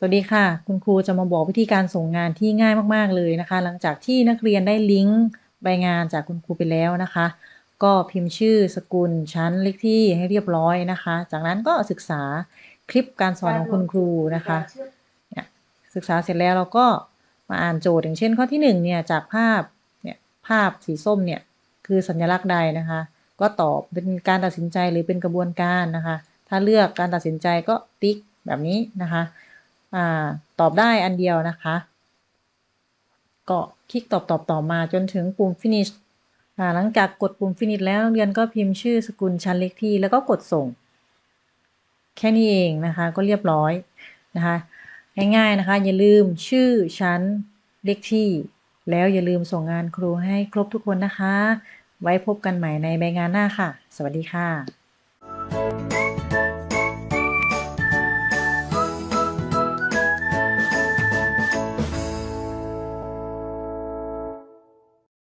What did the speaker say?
สวัสดีค่ะ คุณครูจะมาบอกวิธีการส่งงานที่ง่ายมากๆเลยนะคะ หลังจากที่นักเรียนได้ลิงก์ใบงานจากคุณครูไปแล้วนะคะ ก็พิมพ์ชื่อสกุลชั้นเลขที่ให้เรียบร้อยนะคะ จากนั้นก็ศึกษาคลิปการสอนของคุณครูนะคะเนี่ยศึกษาเสร็จแล้วเราก็มาอ่านโจทย์อย่างเช่น ข้อที่หนึ่งเนี่ยจากภาพเนี่ยภาพสีส้มเนี่ยคือสัญลักษณ์ใดนะคะ ก็ตอบเป็นการตัดสินใจหรือเป็นกระบวนการนะคะ ถ้าเลือกการตัดสินใจก็ติ๊กแบบนี้นะคะ อ่าตอบได้อันเดียวนะคะ ก็คลิกตอบตอบต่อมาจนถึงปุ่ม finish อ่าหลังจากกดปุ่ม finish แล้วนักเรียนก็พิมพ์ชื่อสกุลชั้นเลขที่ แล้วก็กดส่ง แค่นี้เองนะคะ ก็เรียบร้อยนะคะง่ายๆนะคะ อย่าลืมชื่อชั้นเลขที่ แล้วอย่าลืมส่งงานครูให้ครบทุกคนนะคะ ไว้พบกันใหม่ในใบงานหน้าค่ะ สวัสดีค่ะ